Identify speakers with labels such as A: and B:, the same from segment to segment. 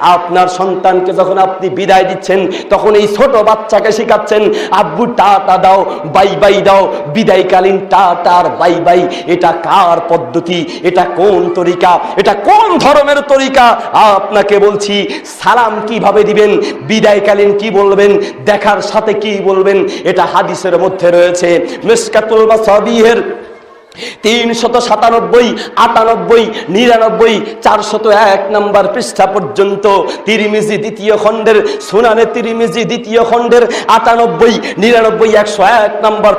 A: আপনার সন্তানকে যখন আপনি বিদায় দিচ্ছেন, তখন এই ছোট বাচ্চাকে শেখাচ্ছেন, আব্বু, টাটা দাও, বাই বাই দাও, বিদায়কালীন টাটা আর বাই বাই, এটা কার পদ্ধতি, এটা কোন তরিকা, এটা কোন ধর্মের তরিকা? আপনাকে বলছি, সালাম কীভাবে দিবেন, বিদায়কালীন কি বলবেন, দেখার সাথে কি বলবেন, এটা হাদিসের মধ্যে রয়েছে। মিসকাতুল মাসাবিহের তিনশত সাতানব্বই, আটানব্বই, নিরানব্বই, চারশত এক নম্বর পৃষ্ঠা পর্যন্ত তিরিমিজি দ্বিতীয় খণ্ডের, সুনানে তিরিমিজি দ্বিতীয় খণ্ডের, আটানব্বই, নিরানব্বই, একশো এক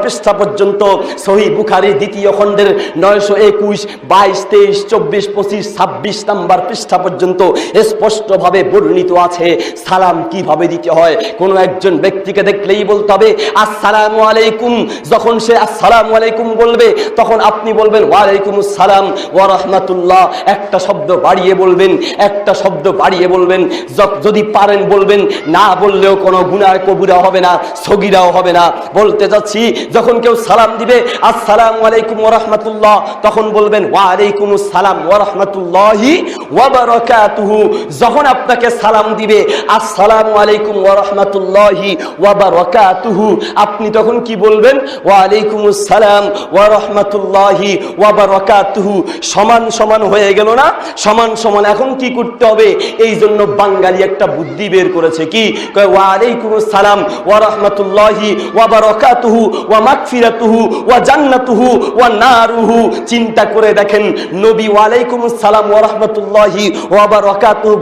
A: পৃষ্ঠা পর্যন্ত সহি বুখারি দ্বিতীয় খণ্ডের, নয়শো একুশ, বাইশ, তেইশ, চব্বিশ, পঁচিশ, ছাব্বিশ নম্বর পৃষ্ঠা পর্যন্ত স্পষ্টভাবে বর্ণিত আছে। সালাম কীভাবে দিতে হয়? কোনো একজন ব্যক্তিকে দেখলেই বলতে হবে, আসসালামু আলাইকুম। যখন সে আসসালামু আলাইকুম বলবে, তখন আপনি বলবেন ওয়ালাইকুম সালাম ওয়া রাহমাতুল্লাহ। একটা শব্দ বাড়িয়ে বলবেন, একটা শব্দ বাড়িয়ে বলবেন। যদি পারেন বলবেন, না বললেও কোনো গুনাহ কবুরা হবে না, সগিরাও হবে না। বলতে যাচ্ছি, যখন কেউ সালাম দিবে, আসসালামু আলাইকুম ওয়া রাহমাতুল্লাহ, তখন বলবেন ওয়ালাইকুম আসসালাম ওয়া রাহমাতুল্লাহি ওয়া বারাকাতুহু। যখন আপনাকে সালাম দিবে, আসসালামু আলাইকুম ওয়া রাহমাতুল্লাহি ওয়া বারাকাতুহু, আপনি তখন কি বলবেন ওয়ালাইকুম আসসালাম ওয়া রাহমাতুল্লাহি। সমান সমান হয়ে গেল না? সমান সমান এখন কি করতে হবে? এই জন্য বাঙালি একটা বুদ্ধি বের করেছে কি? আসসালাম ওয়া রাহমাতুল্লাহি ওয়া মাগফিরাতুহু, ওয়া জান্নাতুহু, ওয়া নারুহু। চিন্তা করে দেখেন, নবী ওয়ালাইকুম আসসালাম ওয়া রাহমাতুল্লাহি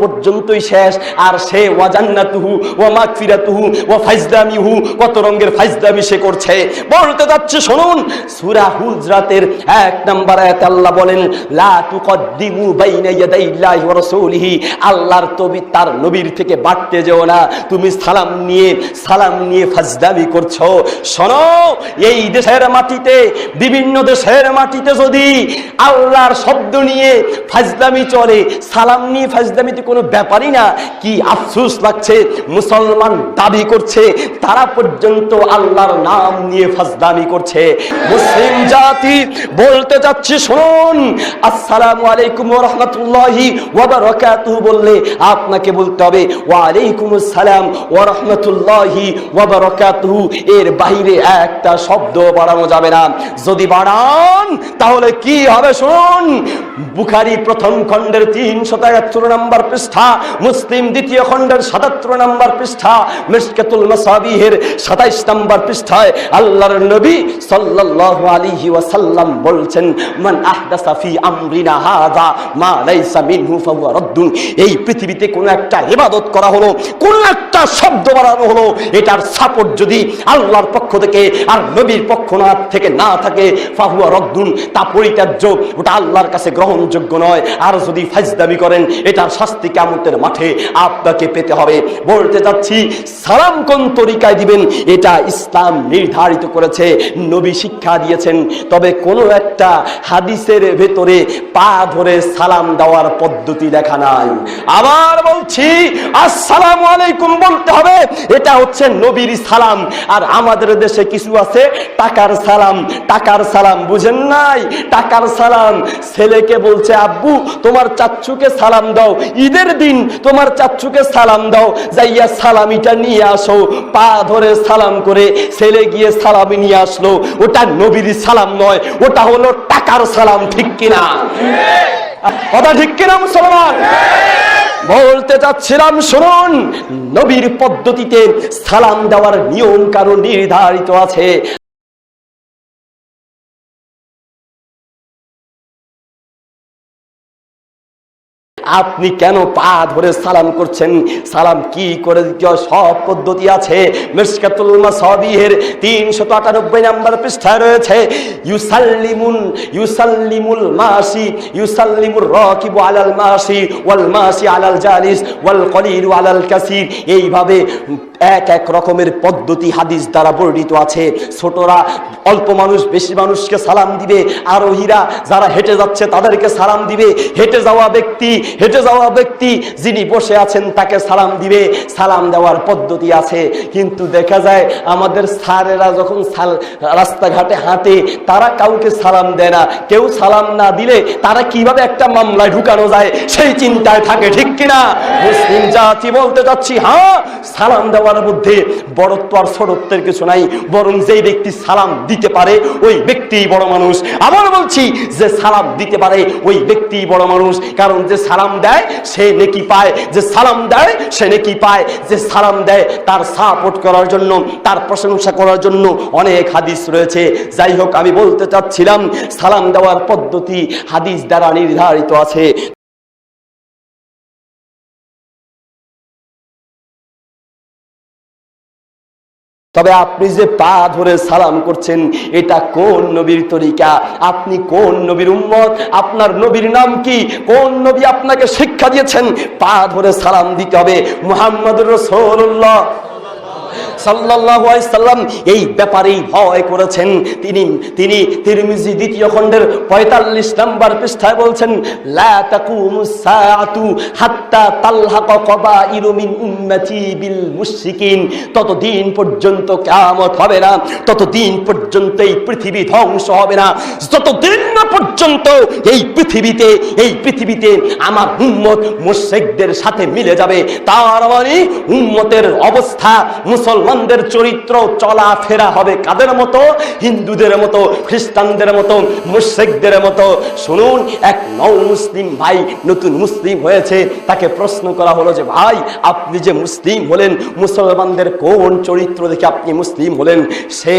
A: পর্যন্তই শেষ। আর সে, ওয়া জান্নাতুহু, ওয়া মাগফিরাতুহু, ওয়া কত রঙের ফাইজলামি সে করছে। বলতে যাচ্ছে, শুনুন, সূরা হুজরাতের এক নাম্বার আয়াত আল্লাহ বলেন আল্লাহর তবি তার নবীর থেকে বাড়তে যেও না। তুমি সালাম নিয়ে সালাম নিয়ে ফাজদামি করছ। শোনো, এই দেশের মাটিতে, বিভিন্ন দেশের মাটিতে যদি আল্লাহর শব্দ নিয়ে ফাজদামি চলে, সালাম নিয়ে ফাজদামিতে কোনো ব্যাপারই না। কি আফসোস লাগছে, মুসলমান দাবি করছে, তারা পর্যন্ত আল্লাহর নাম নিয়ে ফাজদামি করছে। মুসলিম জাতি বলতে যাচ্ছি শুনুন। আসসালামু আলাইকুম রাহমাতুল্লাহি ওয়া বারাকাতুহু বললে আপনাকে বলতে হবে ওয়া আলাইকুম আসসালাম ওয়া রাহমাতুল্লাহি ওয়া বারাকাতুহু। এর বাইরে একটা শব্দ বাড়ানো যাবে না। যদি বাড়ান, তাহলে কি হবে, শুনুন। বুখারী প্রথম খণ্ডের তিনশত একাত্তর নম্বর পৃষ্ঠা, মুসলিম দ্বিতীয় খণ্ডের সাতাত্তর নম্বর পৃষ্ঠা মিশকাতুল মাসাবিহের সাতাইশ নম্বর পৃষ্ঠায় আল্লাহর নবী সাল্লাল্লাহু আলাইহি ওয়াসাল্লাম বলছেন, মান আহদাসা ফি আমরিনা হাযা, মা লাইসা মিনহু ফাহুয়া রাদ্দুন। এই পৃথিবীতে কোনো একটা ইবাদত করা হলো, কোন একটা শব্দ বাড়ানো হলো, এটার সাপোর্ট যদি আল্লাহর পক্ষ থেকে আর নবীর পক্ষ না থেকে না থাকে, ফাহুয়া রদ্দুন, তা পরিত্যাজ্য, ওটা আল্লাহর কাছে গ্রহণযোগ্য নয়। আর যদি ফাজদামি করেন, এটার শাস্তি কামতের মাঠে আপনাকে পেতে হবে। বলতে যাচ্ছি সালাম কোন তরিকায় দিবেন? এটা ইসলাম নির্ধারিত করেছে, নবী শিক্ষা দিয়েছেন। তবে কোনো একটা হাদিসের ভেতরে পা ধরে সালাম দেওয়ার পদ্ধতি লেখা নাই। আবার বলছি, আসসালামু আলাইকুম বলতে হবে, এটা হচ্ছে নবীর সালাম। আর আমাদের দেশে কিছু আছে, টাকার সালাম। টাকার সালাম বুঝেন নাই? টাকার সালাম, ছেলেকে বলছে, আব্বু, তোমার চাচ্ছুকে সালাম দাও। ঈদের দিন তোমার চাচ্ছুকে সালাম দাও। যাইয়া সালামিটা নিয়ে আসো। পা ধরে সালাম করে ছেলে গিয়ে সালামি নিয়ে আসলো। ওটা নবীর সালাম নয় ওটা হলো টাকার সালাম, ঠিক কিনা? কথা ঠিক কিনা, মুসলমান? বলতে চাচ্ছিলাম, শুনুন, নবীর পদ্ধতিতে সালাম দেওয়ার নিয়ম কারণ নির্ধারিত আছে। আপনি কেন পা ধরে সালাম করছেন? সালাম কি করে সব পদ্ধতি আছে? তিনশত আটানব্বই নাম্বার পৃষ্ঠায় রয়েছে, ইউসাল্লিমুন, ইউসাল্লিমুল মাসি, ইউসাল্লিমুর রকিব আলাল মাসি, ওয়াল মাসি আলাল জালিস, ওয়াল আলাল কাসির। এইভাবে এক এক রকমের পদ্ধতি হাদিস দ্বারা বর্ণিত আছে। ছোটরা অল্প মানুষ, বেশি মানুষকে সালাম দিবে। আরোহীরা যারা হেঁটে যাচ্ছে তাদেরকে সালাম দিবে। হেঁটে যাওয়া ব্যক্তি, হেঁটে যাওয়া ব্যক্তি যিনি বসে আছেন তাকে সালাম দিবে। সালাম দেওয়ার পদ্ধতি আছে। কিন্তু দেখা যায় আমাদের স্যারেরা যখন সাল- রাস্তাঘাটে হাঁটে, তারা কাউকে সালাম দেয় না। কেউ সালাম না দিলে তারা কীভাবে একটা মামলায় ঢুকানো যায় সেই চিন্তায় থাকে, ঠিক কিনা? মুসলিম জাতি বলতে চাচ্ছি হ্যাঁ সালাম দেওয়ার মধ্যে বড়ত্ব আর ছোটত্বের কিছু নাই, বরং যেই ব্যক্তি সালাম দিতে পারে, ওই ব্যক্তি বড় মানুষ। আবার বলছি, যে সালাম দিতে পারে, ওই ব্যক্তি বড় মানুষ। কারণ যে সালাম দেয়, সে নেকি পায়। যে সালাম দেয়, সে নেকি পায়। যে সালাম দেয়, তার সাপোর্ট করার জন্য, তার প্রশংসা করার জন্য অনেক হাদিস রয়েছে। যাই হোক, আমি বলতে চাচ্ছিলাম, সালাম দেওয়ার পদ্ধতি হাদিস দ্বারা নির্ধারিত আছে। তবে আপনি যে পা ধরে সালাম করছেন, এটা কোন নবীর তরিকা? আপনি কোন নবীর উম্মত? আপনার নবীর নাম কি? কোন নবী আপনাকে শিক্ষা দিয়েছেন? পা ধরে সালাম দিতে হবে। মোহাম্মদ রাসূলুল্লাহ। সাল্লাম এই ব্যাপারেই ভয় করেছেন। তিনি তিনি তিরমিজি দ্বিতীয় খণ্ডের 45 নম্বর পৃষ্ঠায় বলছেন ততদিন পর্যন্ত হবে না, ততদিন পর্যন্ত এই পৃথিবী ধ্বংস হবে না। যতদিন না পর্যন্ত এই পৃথিবীতে এই পৃথিবীতে আমার উম্মত মুশরিকদের সাথে মিলে যাবে, তার মানে উম্মতের অবস্থা মুসলমানদের চরিত্র চলাফেরা হবে কাদের মতো? হিন্দুদের মতো, খ্রিস্টানদের মতো, মুশরিকদের মতো। শুনুন, এক নও মুসলিম ভাই নতুন মুসলিম হয়েছে, তাকে প্রশ্ন করা হলো যে, ভাই, আপনি যে মুসলিম হলেন, মুসলমানদের কোন চরিত্র দেখে আপনি মুসলিম হলেন? সে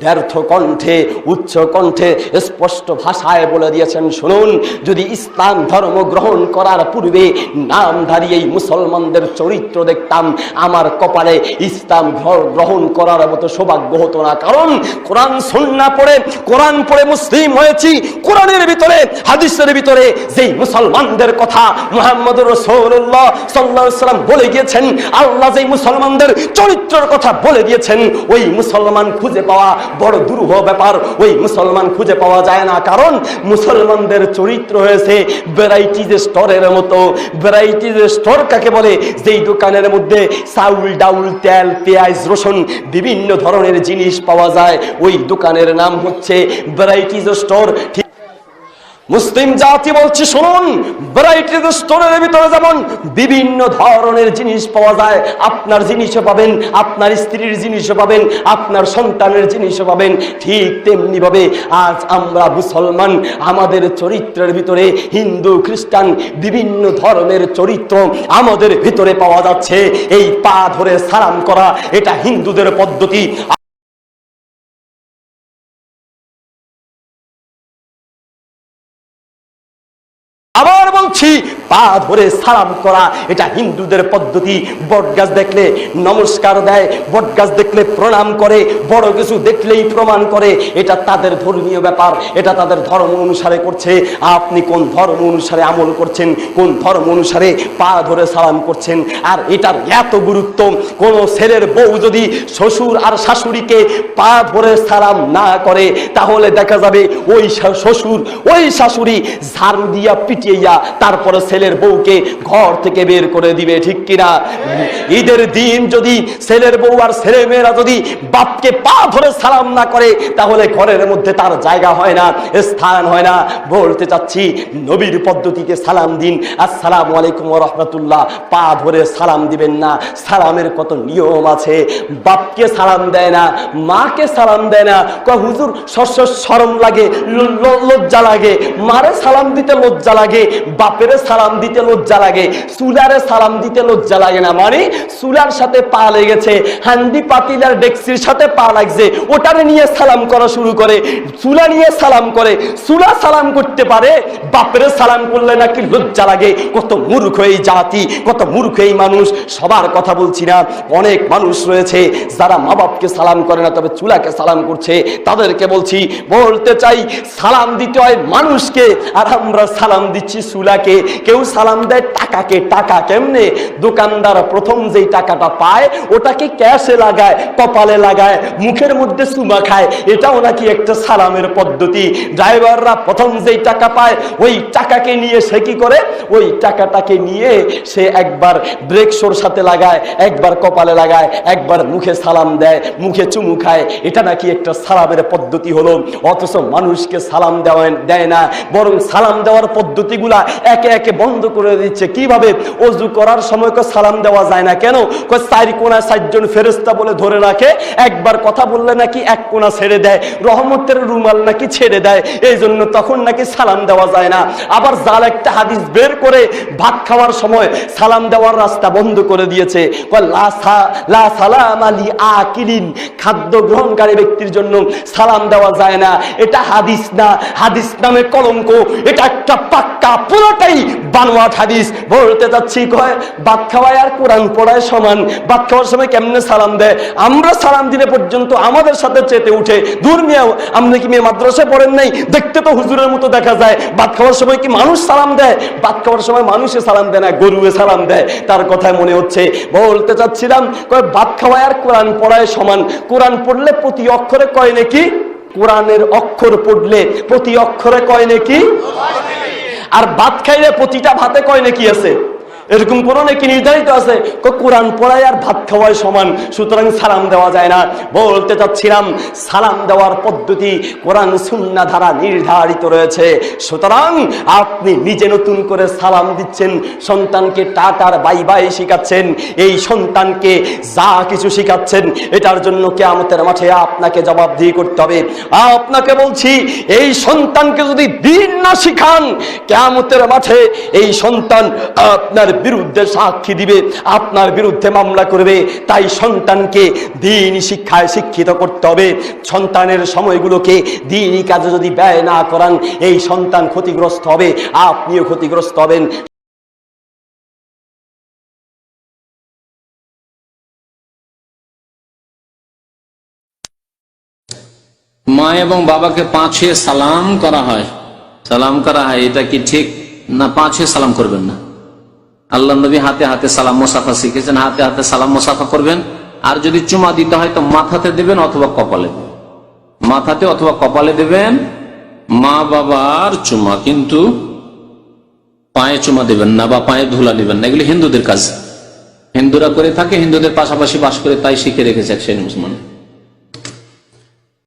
A: ব্যর্থ কণ্ঠে, উচ্চ কণ্ঠে স্পষ্ট ভাষায় বলে দিয়েছেন, শুনুন, যদি ইসলাম ধর্ম গ্রহণ করার পূর্বে নামধারী এই মুসলমানদের চরিত্র দেখতাম, আমার কপালে ইসলাম ঘর গ্রহণ করার মতো সৌভাগ্য হতো না। কারণ কোরআন সন্না পড়ে, কোরআন পড়ে মুসলিম হয়েছি, কোরআনের ভিতরে, হাদিসের ভিতরে যেই মুসলমানদের কথা মুহাম্মদ রসৌল্লাহ সাল্লাহ সাল্লাম বলে গিয়েছেন, আল্লাহ যেই মুসলমানদের চরিত্রের কথা বলে দিয়েছেন ওই মুসলমান খুঁজে পাওয়া বড় দুরূহ ব্যাপার, ওই মুসলমান খুঁজে পাওয়া যায় না। কারণ মুসলমানদের চরিত্র হয়েছে ভ্যারাইটিজ স্টোরের মতো ভ্যারাইটিজ স্টোর কাকে বলে? যেই দোকানের মধ্যে চাউল, ডাউল, তেল, পেঁয়াজ রসুন বিভিন্ন ধরনের জিনিস পাওয়া যায়। ওই দোকানের নাম হচ্ছে ভ্যারাইটিজ স্টোর মুসলিম জাতি বলছি, শুনুন ভ্যারাইটিজ স্টোরের ভিতরে যেমন বিভিন্ন ধরনের জিনিস পাওয়া যায়, আপনার জিনিসও পাবেন, আপনার স্ত্রীর জিনিসও পাবেন, আপনার সন্তানের জিনিসও পাবেন, ঠিক তেমনি ভাবে আজ আমরা মুসলমান, আমাদের চরিত্রের ভিতরে হিন্দু, খ্রিস্টান, বিভিন্ন ধর্মের চরিত্র আমাদের ভিতরে পাওয়া যাচ্ছে। এই পা ধরে সালাম করা, এটা হিন্দুদের পদ্ধতি ধরে সালাম করা, এটা হিন্দুদের পদ্ধতি। বটগাছ দেখলে নমস্কার দেয় বটগাছ দেখলে প্রণাম করে, বড় কিছু দেখলেই প্রমাণ করে, এটা তাদের ধর্মীয় ব্যাপার, এটা তাদের ধর্ম অনুসারে করছে। আপনি কোন ধর্ম অনুসারে আমল করছেন, কোন ধর্ম অনুসারে পা ধরে সালাম করছেন? আর এটার এত গুরুত্ব, কোন ছেলের বউ যদি শ্বশুর আর শাশুড়িকে পা ধরে সালাম না করে, তাহলে দেখা যাবে ওই শ্বশুর, ওই শাশুড়ি ঝাড়ু দিয়া পিটিয়া, তারপরে ছেলের বউকে ঘর থেকে বের করে দিবে, ঠিক কিনা? ঈদের দিন যদি ছেলের বউ আর ছেলে মেয়েরা যদি বাপকে পা ধরে সালাম না করে, তাহলে ঘরের মধ্যে তার জায়গা হয় না, স্থান হয় না। বলতে চাচ্ছি, নবীর পদ্ধতিতে সালাম দিন। আসসালামু আলাইকুম রহমতুল্লাহ। পা ধরে সালাম দিবেন না। সালামের কত নিয়ম আছে? বাপকে সালাম দেয় না, মাকে সালাম দেয় না। কয়, হুজুর শস্য সরম লাগে লজ্জা লাগে। মারে সালাম দিতে লজ্জা লাগে, বাপেরে সালাম দিতে লজ্জা লাগে। চুলারে সালাম দিতে লজ্জা লাগে না। মানে চুলার সাথে পা লেগেছে, হান্ডি পাতিলার ডেক্সির সাথে পা লাগছে, ওটারে নিয়ে সালাম করা শুরু করে চুলা নিয়ে সালাম করে চুলা সালাম করতে পারে, বাপেরে সালাম করলে নাকি লজ্জা লাগে। কত মূর্খ এই জাতি, কত মূর্খ এই মানুষ, সবার কথা বলছি না। অনেক মানুষ রয়েছে যারা মা বাপকে সালাম করে না, তবে চুলাকে সালাম করছে। তাদেরকে বলছি, বলতে চাই, সালাম দিতে হয় মানুষকে, আর আমরা সালাম দিচ্ছি চুলাকে কেউ সালাম দেয়, টাকাকে টাকা কেমনে? দোকানদার প্রথম যেই টাকাটা পায়, ওটাকে ক্যাশে লাগায়, কপালে লাগায়, মুখের মধ্যে চুমা খায়। এটাও নাকি একটা সালামের পদ্ধতি। ড্রাইভাররা প্রথম যেই টাকা পায়, ওই টাকাকে নিয়ে সে কি করে? ওই টাকাটাকে নিয়ে সে একবার ব্রেক শোর সাথে লাগায়, একবার কপালে লাগায়, একবার মুখে সালাম দেয়, মুখে চুমু খায়। এটা নাকি একটা সালামের পদ্ধতি হলো। অথচ মানুষকে সালাম দেওয়া দেয় না। বরং সালাম দেওয়ার পদ্ধতিগুলা একে একে বন্ধ করে দিচ্ছে। কীভাবে অজু করার সময় সালাম দেওয়া যায় না কেন? চারি কোনা ষাটজন ফেরেস্তা বলে ধরে রাখে, একবার কথা বললে নাকি এক কোনা ছেড়ে দেয়, রহমতের রুমাল নাকি ছেড়ে দেয় এই জন্য তখন নাকি সালাম দেওয়া যায় না। আবার জাল একটা হাদিস বের করে ভাত খাওয়ার সময় সালাম দেওয়ার রাস্তা বন্ধ করে দিয়েছে। খাদ্য গ্রহণকারী ব্যক্তির জন্য সালাম দেওয়া যায় না। এটা হাদিস না, হাদিস নামে কলঙ্ক। এটা একটা পাক্কা, পুরোটাই মানুষ না সালাম দেয়। তার কথায় মনে হচ্ছে, বলতে চাচ্ছিলাম ভাত খাওয়ায় আর কোরআন পড়ায় সমান। কোরআন পড়লে প্রতি অক্ষরে কয় নাকি? কোরআনের অক্ষর পড়লে প্রতি অক্ষরে কয় নাকি? আর ভাত খাইলে প্রতিটা ভাতে কয় নাকি আছে? এরকম কোন নাকি নির্ধারিত আছে? কোরআন পড়ায় আর ভাত খাওয়ায় সমান, সুতরাং সালাম দেওয়া যায় না। বলতে চাচ্ছিলাম, সালাম দেওয়ার পদ্ধতি কোরআন সুন্না ধারা নির্ধারিত রয়েছে। সুতরাং আপনি নিজে নতুন করে সালাম দিচ্ছেন, সন্তানকে টাটার বাই বাই শিখাচ্ছেন, এই সন্তানকে যা কিছু শিখাচ্ছেন, এটার জন্য কেয়ামতের মাঠে আপনাকে জবাবদিহি করতে হবে। আপনাকে বলছি, এই সন্তানকে যদি দিন না শিখান, কেয়ামতের মাঠে এই সন্তান আপনার বিরুদ্ধে সাক্ষী দিবে, আপনার বিরুদ্ধে মামলা করবে, তাই সন্তানকে দিন শিক্ষায় শিক্ষিত করতে হবে। সন্তানের সময়গুলোকে দিনই কাজে যদি ব্যয় না করান, এই সন্তান ক্ষতিগ্রস্ত হবে, আপনিও ক্ষতিগ্রস্ত হবেন।
B: মা এবং বাবাকে পাঁচে সালাম করা হয়। সালাম করা হয়, এটা কি ঠিক না পাঁচে সালাম করবেন না? আল্লাহ নবী হাতে হাতে সালাম মোসাফা শিখেছেন, হাতে হাতে সালাম মোসাফা করবেন। আর যদি চুমা দিতে হয় তো মাথাতে দেবেন অথবা কপালে। মাথাতে অথবা কপালে দেবেন। মা বাবার চুমা কিন্তু পায়ে চুমা দেবেন না বা পায়ে ধুলা নেবেন না। এগুলি হিন্দুদের কাজ। হিন্দুরা করে থাকে, হিন্দুদের পাশাপাশি বাস করে তাই শিখে রেখেছে এক মুসলমান।